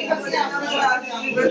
Terima kasih.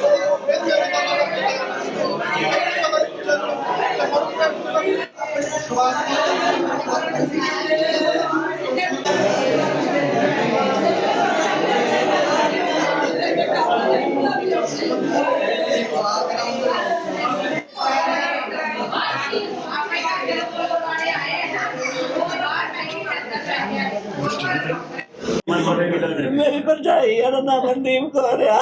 ਮੇਰੀ ਭਰਜਾਈ ਆ, ਉਹਦਾ ਨਾਮ ਮਨਦੀਪ ਕੌਰ ਆ।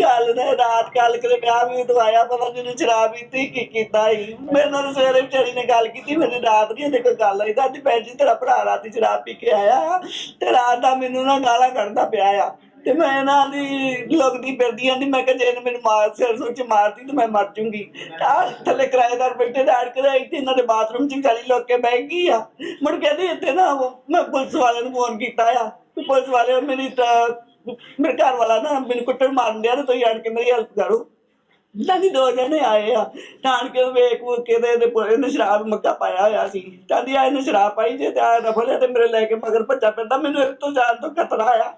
ਗੱਲ ਨੇ ਰਾਤ ਕੱਲ ਕਿਤੇ ਵਿਆਹ ਵੀ ਦਵਾਇਆ, ਪਤਾ ਜਿਹਨੇ ਸ਼ਰਾਬ ਪੀਤੀ ਕੀ ਕੀਤਾ ਹੀ ਮੇਰੇ ਨਾਲ ਸਵੇਰੇ ਵਿਚਾਰੀ ਨੇ ਗੱਲ ਕੀਤੀ, ਮੈਨੂੰ ਰਾਤ ਨਹੀਂ ਇਹਦੇ ਕੋਈ ਗੱਲ ਹੋਈ। ਦਾਦੀ ਭੈਣ ਜੀ ਤੇਰਾ ਭਰਾ ਰਾਤੀ ਸ਼ਰਾਬ ਪੀ ਕੇ ਆਇਆ ਤੇ ਰਾਤ ਦਾ ਮੈਨੂੰ ਨਾ ਗਾਲਾਂ ਕੱਢਦਾ ਪਿਆ ਆ। ਤੇ ਮੈਂ ਇਹਨਾਂ ਦੀ ਲੁਕਦੀ ਫਿਰਦੀ ਆਂ ਮੈਂ ਕਿਹਾ ਜੇ ਇਹਨੇ ਮੈਨੂੰ ਮਾਰ, ਸਿਰ ਸੋਚ ਮਾਰਦੀ ਤੇ ਮੈਂ ਮਰ ਜੂੰਗੀ। ਆ, ਥੱਲੇ ਕਿਰਾਏਦਾਰ ਬੈਠੇ ਤੇ ਅੜ ਇੱਥੇ ਇਹਨਾਂ ਦੇ ਬਾਥਰੂਮ 'ਚ ਵਿਚਾਰੀ ਲੋਕ ਕੇ ਬਹਿ ਗਈ ਆ। ਮੁੜ ਕਹਿੰਦੀ ਇੱਥੇ ਨਾ, ਮੈਂ ਪੁਲਿਸ ਵਾਲਿਆਂ ਨੂੰ ਫੋਨ ਕੀਤਾ ਆ ਤੇ ਪੁਲਿਸ ਵਾਲੇ ਮੇਰੀ ਮੇਰੇ ਘਰ ਵਾਲਾ ਨਾ ਮੈਨੂੰ ਕੁੱਟਣ ਮਾਰਨ ਡਿਆ ਤੇ ਤੁਸੀਂ ਅੜ ਕੇ ਮੇਰੀ ਹੈਲਪ ਕਰੋ। ਲਾਦੀ ਦੋ ਜਣੇ ਆਏ ਆ ਠਾਣ ਕੇ ਵੇਖ ਵੂਖ ਕੇ ਤੇ ਇਹਦੇ ਇਹਨੇ ਸ਼ਰਾਬ ਮੱਕਾ ਪਾਇਆ ਹੋਇਆ ਸੀ। ਕਹਿੰਦੀ ਆ, ਇਹਨੇ ਸ਼ਰਾਬ ਪਾਈ ਜੇ ਤੇ ਆ ਰਫਲਿਆ ਤੇ ਮੇਰੇ ਲੈ ਕੇ ਮਗਰ ਭੱਜਾ ਫਿਰਦਾ, ਮੈਨੂੰ ਇਹ ਤੋਂ ਜਾਣ ਤੋਂ ਖਤਰਾ ਆ।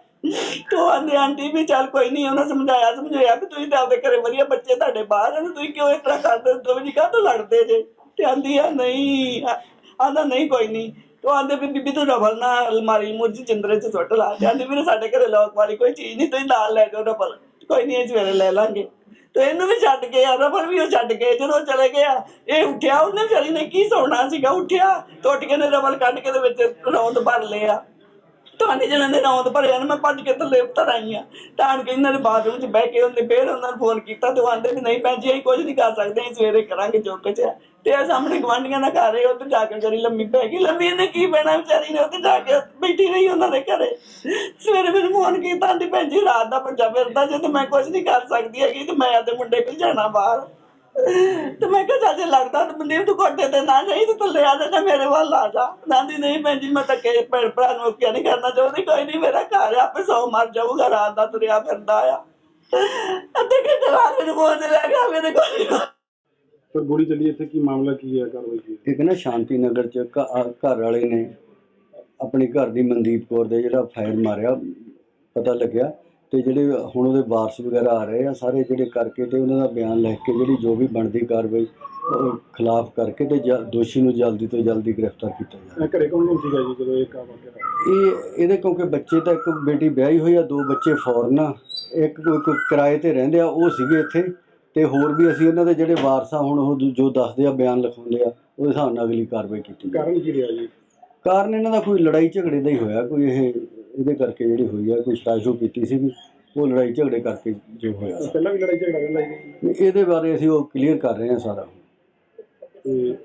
ਤੋ ਆਂਦੀ, ਆਂਟੀ ਵੀ ਚੱਲ ਕੋਈ ਨਹੀਂ ਉਹਨਾਂ ਸਮਝਾਇਆ ਸਮਝਾਇਆ ਕਿ ਤੁਸੀਂ ਤਾਂ ਆਪਦੇ ਘਰੇ ਵਧੀਆ ਬੱਚੇ ਤੁਹਾਡੇ ਬਾਹਰ ਹਨ ਤੁਸੀਂ ਕਿਉਂ ਇਸ ਤਰ੍ਹਾਂ ਕਰਦੇ ਹੋ? ਦੋਵੇਂ ਜੀ ਕਾਹਤੋਂ ਲੜਦੇ ਜੇ? ਤੇ ਆਂਦੀ ਆ, ਨਹੀਂ ਆਂਦਾ, ਨਹੀਂ ਕੋਈ ਨਹੀਂ ਤੋ ਆਂਦੇ ਵੀ ਬੀਬੀ ਤੂੰ ਰਫਲ ਨਾ, ਅਲਮਾਰੀ ਮੁੱਝ ਚਿੰਦਰੇ ਚ ਸੁੱਟ ਲਾ। ਤੇ ਆਂਦੀ ਵੀਰੇ ਸਾਡੇ ਘਰੇ ਲੋਕ ਵਾਲੀ ਕੋਈ ਚੀਜ਼ ਨਹੀਂ ਤੁਸੀਂ ਨਾਲ ਲੈ ਜਾਓ ਰਬਲ। ਕੋਈ ਨਹੀਂ ਇਹ ਸਵੇਰੇ ਲੈ ਲਾਂਗੇ। ਤੇ ਇਹਨੂੰ ਵੀ ਛੱਡ ਕੇ ਆ ਰਫਲ ਵੀ ਉਹ ਛੱਡ ਕੇ ਜਦੋਂ ਚਲੇ ਗਿਆ, ਇਹ ਉੱਠਿਆ ਉਹਨੇ ਵਿਚਾਰੀ ਨੇ ਕੀ ਸੌਣਾ ਸੀਗਾ? ਉੱਠਿਆ ਟੁੱਟ ਕੇ ਨੇ ਰਫਲ ਕੱਢ ਕੇ ਦੇ ਵਿੱਚ ਰੌਂਦ ਭਰ ਲਿਆ। ਤੁਹਾਡੇ ਜਿਹਨਾਂ ਦੇ ਰੌਂਦ ਭਰਿਆ ਨਾ, ਮੈਂ ਭੱਜ ਕੇ ਥੱਲੇ ਉਤਰ ਆਈ ਆ। ਤਾਂ ਕਿ ਇਹਨਾਂ ਦੇ ਬਾਥਰੂਮ 'ਚ ਬਹਿ ਕੇ, ਉਹਨੇ ਫੇਰ ਉਹਨਾਂ ਨੂੰ ਫੋਨ ਕੀਤਾ ਤੇ ਉਹ ਆਂਦੇ ਵੀ ਨਹੀਂ ਭੈਣ ਜੀ, ਅਸੀਂ ਕੁਝ ਨਹੀਂ ਕਰ ਸਕਦੇ, ਅਸੀਂ ਸਵੇਰੇ ਕਰਾਂਗੇ ਜੋ ਕੁਝ ਹੈ ਤੇ ਇਹ ਸਾਹਮਣੇ ਗਵਾਂਢੀਆਂ ਦਾ ਘਰ ਹੈ ਉੱਥੇ ਜਾ ਕੇ ਵਿਚਾਰੀ ਲੰਮੀ ਪੈ ਗਈ। ਲੰਮੀ ਨੇ ਕੀ ਪੈਣਾ ਵਿਚਾਰੀ ਨੇ ਉੱਥੇ ਜਾ ਕੇ ਬੈਠੀ ਰਹੀ ਉਹਨਾਂ ਦੇ ਘਰੇ। ਸਵੇਰੇ ਮੈਨੂੰ ਫੋਨ ਕੀਤਾ, ਆਂਦੀ ਭੈਣ ਜੀ, ਰਾਤ ਦਾ ਭੱਜਾ ਫਿਰਦਾ ਜੇ ਤੇ ਮੈਂ ਕੁਝ ਨਹੀਂ ਕਰ ਸਕਦੀ ਹੈਗੀ ਤੇ ਮੈਂ ਆਦੇ ਮੁੰਡੇ ਕੋਲ ਜਾਣਾ ਬਾਹਰ। ਤੇ ਮੈਂ ਕਿਹਾ ਚਾਚੇ ਲੱਗਦਾ ਤੇ ਮਨਦੀਪ ਤੂੰ ਕੋਟੇ ਤੇ ਨਾ ਜਾਈ ਤੇ ਥੱਲੇ ਆ ਜਾ ਮੇਰੇ ਵੱਲ ਆ ਜਾ। ਨਾਂਦੀ ਨਹੀਂ ਭੈਣ ਜੀ ਮੈਂ ਧੱਕੇ ਭੈਣ ਭਰਾ ਨੂੰ ਕਿਹਾ ਨਹੀਂ ਕਰਨਾ ਚਾਹੁੰਦੀ ਕੋਈ ਨਹੀਂ ਮੇਰਾ ਘਰ ਆ, ਆਪੇ ਸੌ ਮਰ ਜਾਊਗਾ ਰਾਤ ਦਾ ਤੁਰਿਆ ਫਿਰਦਾ ਆ। ਅੱਧੇ ਘੰਟੇ ਬਾਅਦ ਮੈਨੂੰ ਫੋਨ ਤੇ ਲੈ ਗਿਆ ਮੇਰੇ ਕੋਲ ਪਰ ਗੋਲੀ ਚੱਲੀ ਇੱਥੇ ਕੀ ਮਾਮਲਾ ਕੀ ਹੈ ਕਾਰਵਾਈ ਕੀ ਹੈ ਇੱਕ ਨਾ ਸ਼ਾਂਤੀ ਨਗਰ ਚ ਘ- ਘਰ ਵਾਲੇ ਨੇ ਆਪਣੀ ਘਰ ਦੀ ਮਨਦੀਪ ਕੌਰ ਦੇ ਜਿਹੜਾ ਫਾਇਰ ਮਾਰਿਆ ਪਤਾ ਲੱਗਿਆ। ਤੇ ਜਿਹੜੇ ਹੁਣ ਉਹਦੇ ਵਾਰਸ ਵਗੈਰਾ ਆ ਰਹੇ ਆ ਸਾਰੇ ਜਿਹੜੇ ਕਰਕੇ ਤੇ ਉਹਨਾਂ ਦਾ ਬਿਆਨ ਲਿਖ ਕੇ ਜਿਹੜੀ ਜੋ ਵੀ ਬਣਦੀ ਕਾਰਵਾਈ ਖਿਲਾਫ ਕਰਕੇ ਤੇ ਜ- ਦੋਸ਼ੀ ਨੂੰ ਜਲਦੀ ਤੋਂ ਜਲਦੀ ਗ੍ਰਿਫਤਾਰ ਕੀਤਾ ਜਾਵੇ। ਇਹ ਘਰੇ ਕੌਣ ਕੌਣ ਸੀਗਾ ਜੀ ਜਦੋਂ ਇਹ ਕੰਮ ਵਾਕਿਆ ਹੋਇਆ ਇਹ ਇਹਦੇ ਕਿਉਂਕਿ ਬੱਚੇ ਤਾਂ ਇੱਕ ਬੇਟੀ ਵਿਆਹੀ ਹੋਈ ਆ ਦੋ ਬੱਚੇ ਫੋਰਨ ਆ ਇੱਕ ਇੱਕ ਕਿਰਾਏ ਤੇ ਰਹਿੰਦੇ ਆ ਉਹ ਸੀਗੇ ਇੱਥੇ ਤੇ ਹੋਰ ਵੀ ਅਸੀਂ ਉਹਨਾਂ ਦੇ ਜਿਹੜੇ ਵਾਰਸ ਆ ਹੁਣ ਉਹ ਜੋ ਦੱਸਦੇ ਆ ਬਿਆਨ ਲਿਖਾਉਂਦੇ ਆ ਉਹਦੇ ਹਿਸਾਬ ਨਾਲ ਅਗਲੀ ਕਾਰਵਾਈ ਕੀਤੀ ਜਾਵੇ। ਕਾਰਨ ਕੀ ਰਿਹਾ ਜੀ? ਕਾਰਨ ਇਹਨਾਂ ਦਾ ਕੋਈ ਲੜਾਈ ਝਗੜੇ ਦਾ ਹੀ ਹੋਇਆ ਕੋਈ ਇਹ ਇਹਦੇ ਕਰਕੇ ਜਿਹੜੀ ਹੋਈ ਆ ਕੋਈ ਸ਼ਰਾਸ਼ੋ ਕੀਤੀ ਸੀ ਉਹ ਲੜਾਈ ਝਗੜੇ ਕਰਕੇ ਜੋ ਹੋਇਆ। ਪਹਿਲਾਂ ਵੀ ਲੜਾਈ ਝਗੜਾ ਰਹਿੰਦਾ ਸੀ। ਇਹਦੇ ਬਾਰੇ ਅਸੀਂ ਉਹ ਕਲੀਅਰ ਕਰ ਰਹੇ ਹਾਂ ਸਾਰਾ। ਤੇ